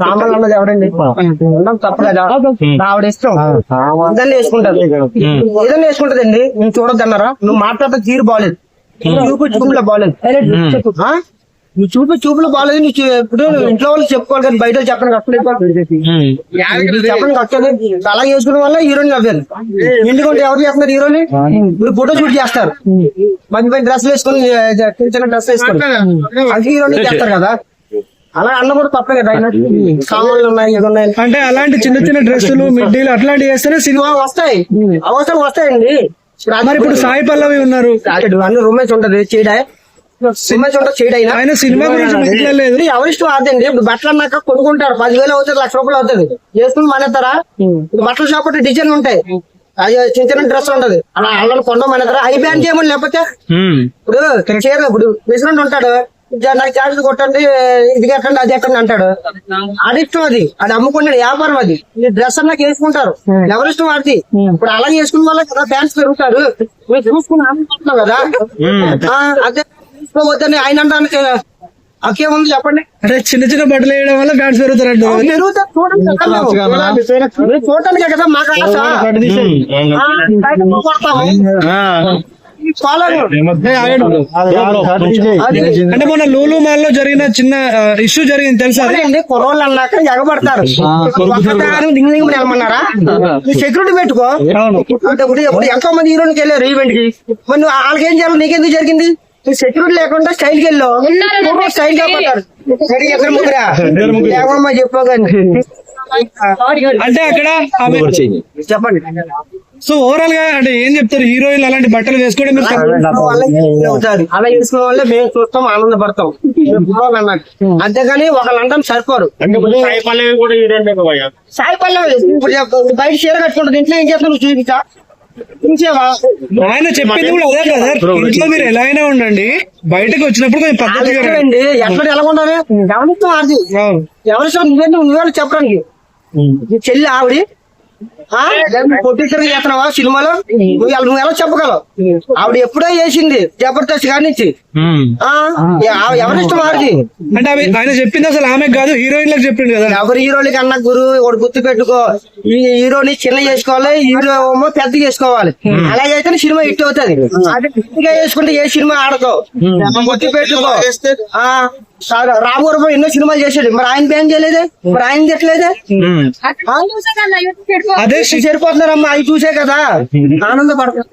సామాన్లు అన్నది ఎవరండి ఉండడం తప్పు కదా. ఆవిడ ఇష్టం. ఏదన్నా వేసుకుంటది. ఏదన్నా వేసుకుంటదండి. నువ్వు చూడొద్దన్నారా నువ్వు మాట్లాడే తీరు బాగాలేదు చూపు చూపులో బాగాలేదు? నువ్వు చూపు చూపులో బాగాలేదు నువ్వు ఇప్పుడు ఇంట్లో వాళ్ళు చెప్పుకోవాలి కానీ బయట చెప్పడానికి అక్కడ చెప్పడానికి కట్టదు అలా చేసుకున్న వల్ల హీరోయిన్ నవ్వారు. ఎందుకంటే ఎవరు చేస్తున్నారు హీరోని మీరు ఫోటో షూట్ చేస్తారు. మంచి మంచి డ్రెస్ వేసుకొని చిన్న చిన్న డ్రెస్ వేసుకొని. అది హీరోని చేస్తారు కదా. అలా అన్న కూడా తప్పే కదా. సామాన్లు ఉన్నాయి ఇది ఉన్నాయి? అంటే అలాంటి చిన్న చిన్న డ్రెస్సులు మిడ్డీలు అట్లాంటివి వేస్తేనే సినిమా సినిమా వస్తాయి. అవసరం వస్తాయండి. మరి ఇప్పుడు సాయి పల్లవి ఉన్నారు. అన్ని రొమాన్స్ ఉంటది చేయడా రొమాన్స్ ఉంటది చేయడైనా ఆయన సినిమా గురించి మాట్లాడలేదు. ఎవరిష్టం ఆదండి ఇప్పుడు బట్టలు అన్నాక కొనుక్కుంటారు. పదివేలు అవుతుంది లక్ష రూపాయలు అవుతుంది. చేసుకుని మానేస్తారా? ఇప్పుడు బట్టల షాప్ డిజైన్ ఉంటాయి. అది చిన్న చిన్న డ్రెస్ ఉంటది. అలా అల్లని కొండ మానేస్తారా? హై బ్యాండ్ చేయమని లేకపోతే? ఇప్పుడు చీర ఇప్పుడు ప్రెసిడెంట్ ఉంటాడు. నాకు చార్జ్ కొట్టండి ఇది కట్టండి అది కట్టండి అంటాడు. అది ఇష్టం అది. అది అమ్ముకున్నాడు వ్యాపారం అది. ఈ డ్రెస్ అన్నాక వేసుకుంటారు. ఎవరిష్టం అది ఇప్పుడు అలా చేసుకున్న వల్ల కదా ఫ్యాన్స్ పెరుగుతారు. మీరు చూసుకుని ఆనందిస్తున్నాం కదా? ఆ, అదే తీసుకోవద్దని ఆయన అంటానికి అకేముంది చెప్పండి. అంటే చిన్న చిన్న బట్టలు వేయడం వల్ల ఫ్యాన్స్ పెరుగుతారంట పెరుగుతారు చూడండి చూడటానికే కదా మాకు అంటే మొన్న లూలు మాల్లో జరిగిన చిన్న ఇష్యూ జరిగింది తెలుసా కుర్రోళ్ళు అన్నాక ఎగబడతారు. వెళ్ళమన్నారా సెక్యూరిటీ పెట్టుకో. ఎంతో మంది హీరోయిన్కి వెళ్ళారు ఈవెంట్కి. మరి నువ్వు వాళ్ళకి ఏం చేయాలి? నీకెందుకు జరిగింది? సెక్యూరిటీ లేకుండా స్టైల్కి వెళ్ళావు. స్టైల్గా అంటే అక్కడ చెప్పండి. సో ఓవరాల్గా అంటే ఏం చెప్తారు? హీరోయిన్ అలాంటి బట్టలు వేసుకోవడం అలా చేసుకున్న వల్ల మేము చూస్తాం ఆనందపడతాం. అన్నట్టు. అంతేగాని ఒకళ్ళు అంటాం సరిపోరు. సాయి పల్లవి బయట చీర కట్టుకుంటుంది. ఇంట్లో ఏం చేస్తాను చూపించా? చూసావా ఆయన చెప్పింది కూడా అదే కదా ఇంట్లో మీరు ఎలా అయినా ఉండండి. బయటకు వచ్చినప్పుడు కొంచెం పద్ధతిగా ఎక్కడ ఎలా ఉండాలి? గమనిస్తాం అది ఎవరి చెప్పడానికి? నీ చెల్లి ఆవిడ? కొట్టించడం చేస్తున్నావా సినిమాలో? నువ్వు ఎలా- నువ్వు ఎలా చెప్పగలవు? ఆవిడ ఎప్పుడో చేసింది జబర్దస్త్ కాడి నుంచి. ఆ, ఎ- ఎవరిష్టం ఆవిడది అంటే ఆయన చెప్పింది అసలు ఆమె కాదు హీరోయిన్లకు చెప్పిండు కదా. ఎవరి హీరోలకి అన్న గురువు ఒకటి గుర్తు పెట్టుకో. ఈ హీరోని చిన్న చేసుకోవాలి హీరో ఏమో పెద్ద చేసుకోవాలి. అలాగైతే సినిమా హిట్ అవుతుంది. అదే చేసుకుంటే ఏ సినిమా ఆడకో గుర్తు పెట్టుకో. రామవరం ఎన్నో సినిమాలు చేశాడు. మరి ఆయన బ్యాన్ చేయలేదే? మరి ఆయన తిట్టలేదే? అదే సరిపోతున్నారమ్మా అవి చూసే కదా. ఆనందపడతారు